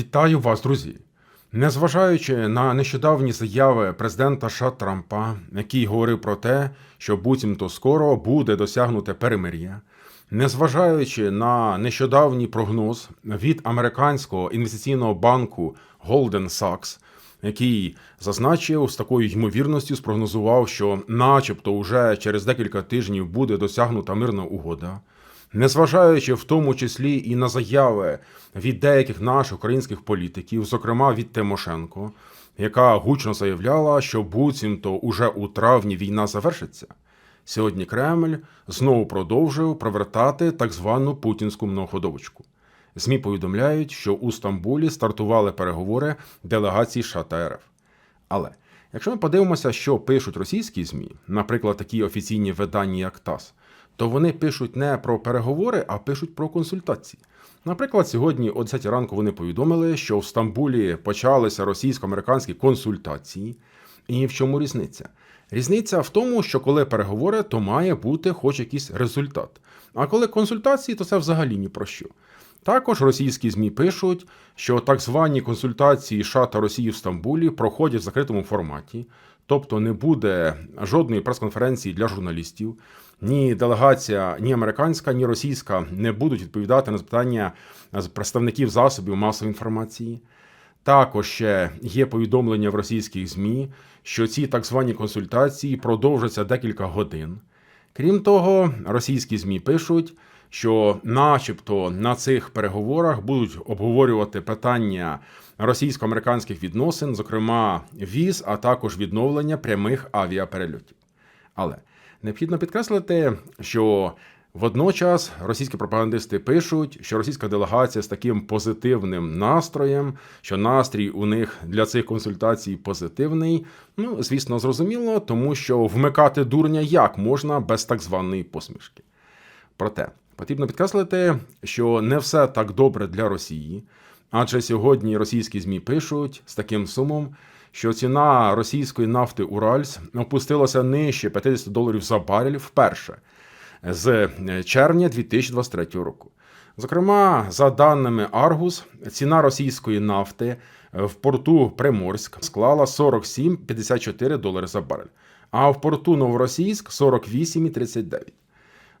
Вітаю вас, друзі! Незважаючи на нещодавні заяви президента США Трампа, який говорив про те, що буцімто скоро буде досягнуте перемир'я, незважаючи на нещодавній прогноз від американського інвестиційного банку Goldman Sachs, який зазначив з такою ймовірністю, спрогнозував, що, начебто, уже через декілька тижнів буде досягнута мирна угода. Незважаючи в тому числі і на заяви від деяких наших українських політиків, зокрема від Тимошенко, яка гучно заявляла, що буцімто уже у травні війна завершиться. Сьогодні Кремль знову продовжив провертати так звану путінську многоходовочку. ЗМІ повідомляють, що у Стамбулі стартували переговори делегації США РФ. Але якщо ми подивимося, що пишуть російські ЗМІ, наприклад, такі офіційні видання, як ТАСС, то вони пишуть не про переговори, а пишуть про консультації. Наприклад, сьогодні о 10 ранку вони повідомили, що в Стамбулі почалися російсько-американські консультації. І в чому різниця? Різниця в тому, що коли переговори, то має бути хоч якийсь результат. А коли консультації, то це взагалі ні про що. Також російські ЗМІ пишуть, що так звані консультації США та Росії в Стамбулі проходять в закритому форматі, тобто не буде жодної прес-конференції для журналістів. Ні делегація, ні американська, ні російська не будуть відповідати на запитання представників засобів масової інформації. Також є повідомлення в російських ЗМІ, що ці так звані консультації продовжаться декілька годин. Крім того, російські ЗМІ пишуть, що, начебто, на цих переговорах будуть обговорювати питання російсько-американських відносин, зокрема віз, а також відновлення прямих авіаперельотів. Але необхідно підкреслити, що водночас російські пропагандисти пишуть, що російська делегація з таким позитивним настроєм, що настрій у них для цих консультацій позитивний. Ну, звісно, зрозуміло, тому що вмикати дурня як можна без так званої посмішки. Проте потрібно підкреслити, що не все так добре для Росії, адже сьогодні російські ЗМІ пишуть з таким сумом, що ціна російської нафти Уральс опустилася нижче 50 доларів за барель вперше з червня 2023 року. Зокрема, за даними Аргус, ціна російської нафти в порту Приморськ склала 47,54 долари за барель, а в порту Новоросійськ 48,39.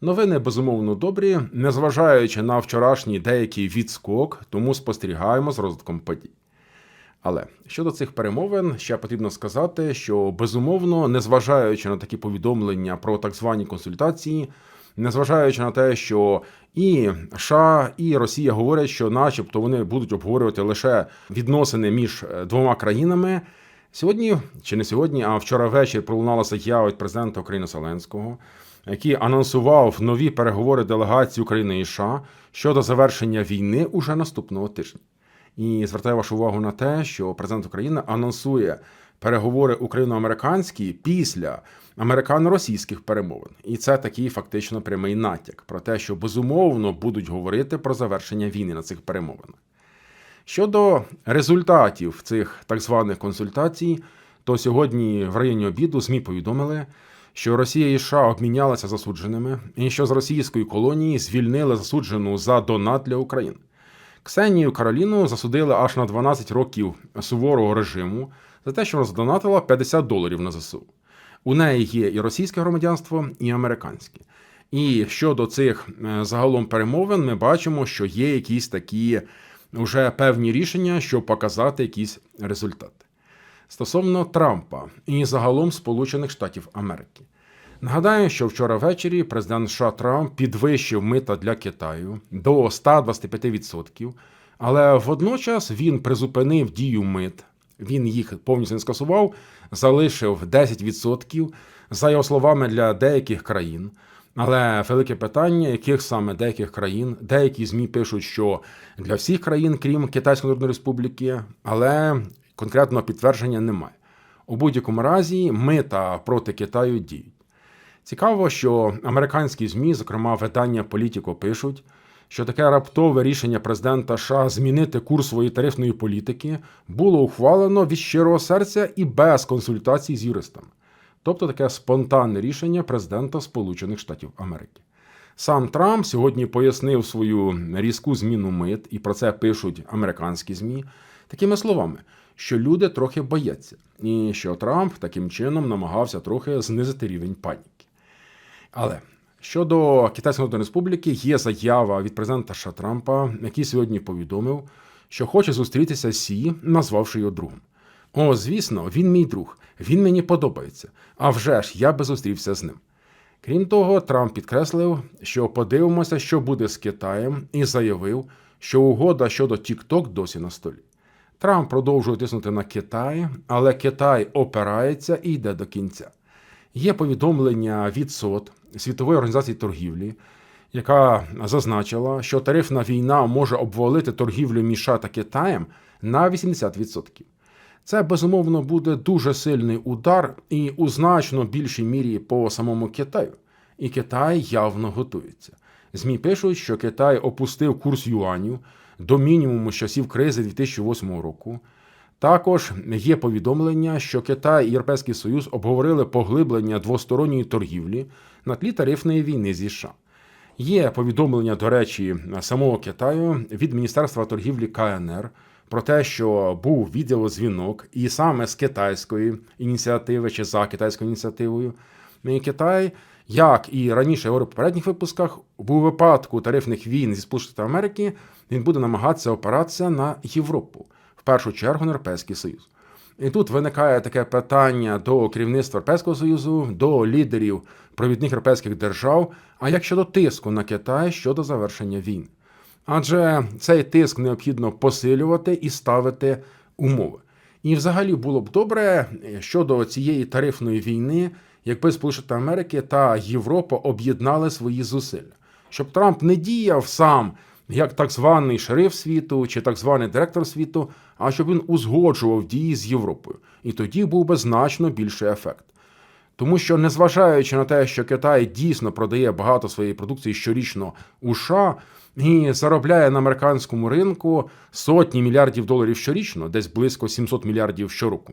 Новини безумовно добрі, незважаючи на вчорашній деякий відскок, тому спостерігаємо з розвитком подій. Але щодо цих перемовин, ще потрібно сказати, що безумовно, незважаючи на такі повідомлення про так звані консультації, незважаючи на те, що і США, і Росія говорять, що, начебто, вони будуть обговорювати лише відносини між двома країнами. Сьогодні чи не сьогодні, а вчора ввечері пролунала заява від президента України Зеленського, який анонсував нові переговори делегації України і США щодо завершення війни уже наступного тижня. І звертаю вашу увагу на те, що президент України анонсує переговори україно-американські після американо-російських перемовин. І це такий фактично прямий натяк про те, що безумовно будуть говорити про завершення війни на цих перемовинах. Щодо результатів цих так званих консультацій, то сьогодні в районі обіду ЗМІ повідомили, що Росія і США обмінялися засудженими, і що з російської колонії звільнили засуджену за донат для України. Ксенію Кароліну засудили аж на 12 років суворого режиму за те, що вона задонатила 50 доларів на ЗСУ. У неї є і російське громадянство, і американське. І щодо цих е, загалом перемовин, ми бачимо, що є якісь такі вже певні рішення, щоб показати якісь результати. Стосовно Трампа і загалом Сполучених Штатів Америки. Нагадаю, що вчора ввечері президент США Трамп підвищив мита для Китаю до 125%, але водночас він призупинив дію мит, він їх повністю не скасував, залишив 10%, за його словами, для деяких країн. Але велике питання, яких саме деяких країн, деякі ЗМІ пишуть, що для всіх країн, крім Китайської Народної Республіки, але конкретного підтвердження немає. У будь-якому разі мита проти Китаю діють. Цікаво, що американські ЗМІ, зокрема видання Політіко, пишуть, що таке раптове рішення президента США змінити курс своєї тарифної політики було ухвалено від щирого серця і без консультацій з юристами. Тобто таке спонтанне рішення президента Сполучених Штатів Америки. Сам Трамп сьогодні пояснив свою різку зміну мит, і про це пишуть американські ЗМІ, такими словами, що люди трохи бояться, і що Трамп таким чином намагався трохи знизити рівень паніки. Але щодо Китайської Народної Республіки є заява від президента США Трампа, який сьогодні повідомив, що хоче зустрітися з Сі, назвавши його другом. О, звісно, він мій друг, він мені подобається. А вже ж я би зустрівся з ним. Крім того, Трамп підкреслив, що подивимося, що буде з Китаєм, і заявив, що угода щодо TikTok досі на столі. Трамп продовжує тиснути на Китай, але Китай опирається і йде до кінця. Є повідомлення від СОТ Світової організації торгівлі, яка зазначила, що тарифна війна може обвалити торгівлю між США та Китаєм на 80%. Це безумовно буде дуже сильний удар і у значно більшій мірі по самому Китаю. І Китай явно готується. ЗМІ пишуть, що Китай опустив курс юаню до мінімуму з часів кризи 2008 року. Також є повідомлення, що Китай і Європейський Союз обговорили поглиблення двосторонньої торгівлі на тлі тарифної війни зі США. Є повідомлення, до речі, самого Китаю від Міністерства торгівлі КНР про те, що був відеозвінок, і саме з китайської ініціативи чи за китайською ініціативою. Китай, як і раніше я говорив в попередніх випусках, у випадку тарифних війн зі Сполучених Америки він буде намагатися опиратися на Європу, першу чергу Європейський Союз. І тут виникає таке питання до керівництва Європейського Союзу, до лідерів провідних європейських держав. А як щодо тиску на Китай щодо завершення війни? Адже цей тиск необхідно посилювати і ставити умови. І взагалі було б добре щодо цієї тарифної війни, якби Сполучені Америки та Європа об'єднали свої зусилля, щоб Трамп не діяв сам як так званий шериф світу чи так званий директор світу, а щоб він узгоджував дії з Європою. І тоді був би значно більший ефект. Тому що, незважаючи на те, що Китай дійсно продає багато своєї продукції щорічно у США і заробляє на американському ринку сотні мільярдів доларів щорічно, десь близько 700 мільярдів щороку,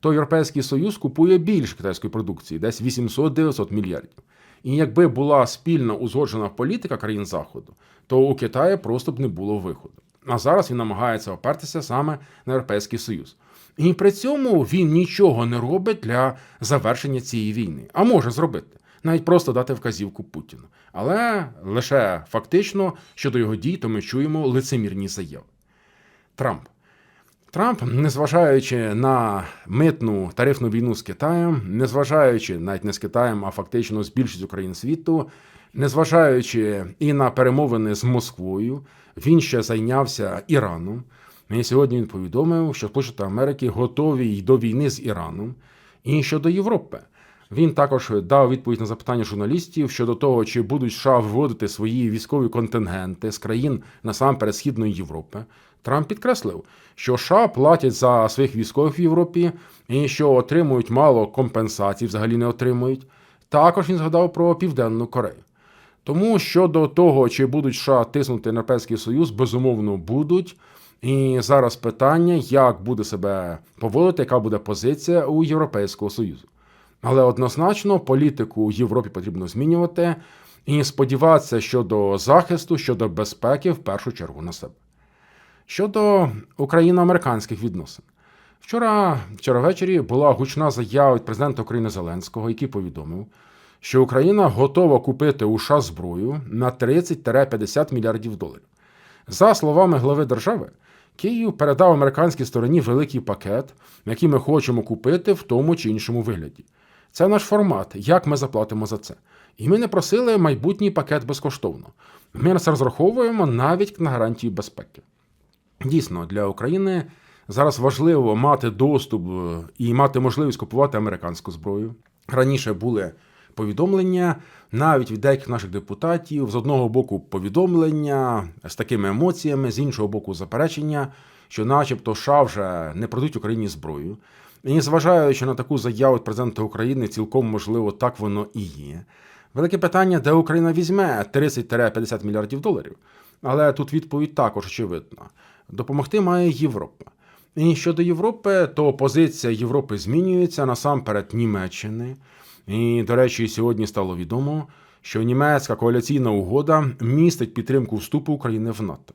то Європейський Союз купує більше китайської продукції, десь 800-900 мільярдів. І якби була спільна узгоджена політика країн Заходу, то у Китаї просто б не було виходу. А зараз він намагається опертися саме на Європейський Союз. І при цьому він нічого не робить для завершення цієї війни, а може зробити. Навіть просто дати вказівку Путіну. Але лише фактично щодо його дій, то ми чуємо лицемірні заяви. Трамп. Трамп, незважаючи на митну тарифну війну з Китаєм, незважаючи навіть не з Китаєм, а фактично з більшістю країн світу, незважаючи і на перемовини з Москвою, він ще зайнявся Іраном. І сьогодні він повідомив, що Сполучені Америки готові й до війни з Іраном і щодо Європи. Він також дав відповідь на запитання журналістів щодо того, чи будуть США виводити свої військові контингенти з країн насамперед Східної Європи. Трамп підкреслив, що США платять за своїх військових в Європі і що отримують мало компенсацій, взагалі не отримують. Також він згадав про Південну Корею. Тому щодо того, чи будуть США тиснути Європейський Союз, безумовно будуть. І зараз питання, як буде себе поводити, яка буде позиція у Європейського Союзу. Але однозначно політику Європі потрібно змінювати і сподіватися щодо захисту, щодо безпеки, в першу чергу на себе. Щодо україно-американських відносин. Вчора, вчора ввечері була гучна заява від президента України Зеленського, який повідомив, що Україна готова купити у США зброю на 30-50 мільярдів доларів. За словами глави держави, Київ передав американській стороні великий пакет, який ми хочемо купити в тому чи іншому вигляді. Це наш формат, як ми заплатимо за це. І ми не просили майбутній пакет безкоштовно. Ми нас розраховуємо навіть на гарантії безпеки. Дійсно, для України зараз важливо мати доступ і мати можливість купувати американську зброю. Раніше були повідомлення навіть від деяких наших депутатів з одного боку повідомлення з такими емоціями, з іншого боку, заперечення, що, начебто, США вже не продуть Україні зброю. І зважаючи на таку заяву президента України, цілком можливо, так воно і є. Велике питання, де Україна візьме 30-50 мільярдів доларів. Але тут відповідь також очевидна: допомогти має Європа. І щодо Європи, то позиція Європи змінюється насамперед Німеччини. І, до речі, сьогодні стало відомо, що німецька коаліційна угода містить підтримку вступу України в НАТО.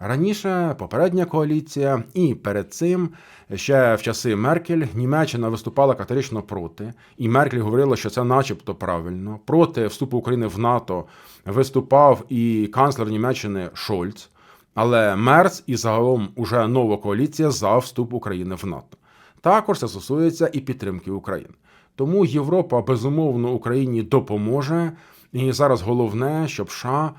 Раніше попередня коаліція, і перед цим ще в часи Меркель Німеччина виступала категорично проти, і Меркель говорила, що це, начебто, правильно. Проти вступу України в НАТО виступав і канцлер Німеччини Шольц. Але Мерц і загалом уже нова коаліція за вступ України в НАТО. Також це стосується і підтримки України. Тому Європа безумовно Україні допоможе. І зараз головне, щоб США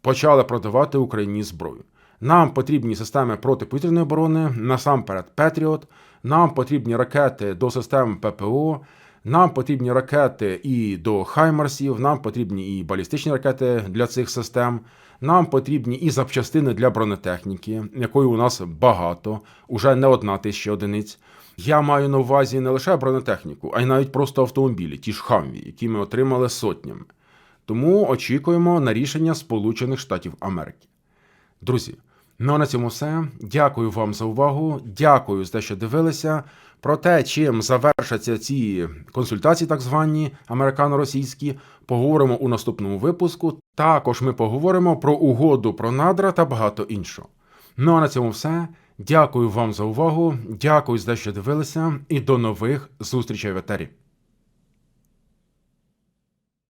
почали продавати Україні зброю. Нам потрібні системи протиповітряної оборони, насамперед Петріот. Нам потрібні ракети до систем ППО. Нам потрібні ракети і до Хаймарсів, нам потрібні і балістичні ракети для цих систем. Нам потрібні і запчастини для бронетехніки, якої у нас багато, уже не одна тисяча одиниць. Я маю на увазі не лише бронетехніку, а й навіть просто автомобілі, ті ж хамві, які ми отримали сотнями. Тому очікуємо на рішення Сполучених Штатів Америки. Друзі, ну а на цьому все. Дякую вам за увагу. Дякую за те, що дивилися. Про те, чим завершаться ці консультації, так звані американо-російські, поговоримо у наступному випуску. Також ми поговоримо про угоду про надра та багато іншого. Ну а на цьому все. Дякую вам за увагу. Дякую за те, що дивилися, і до нових зустрічей в етері.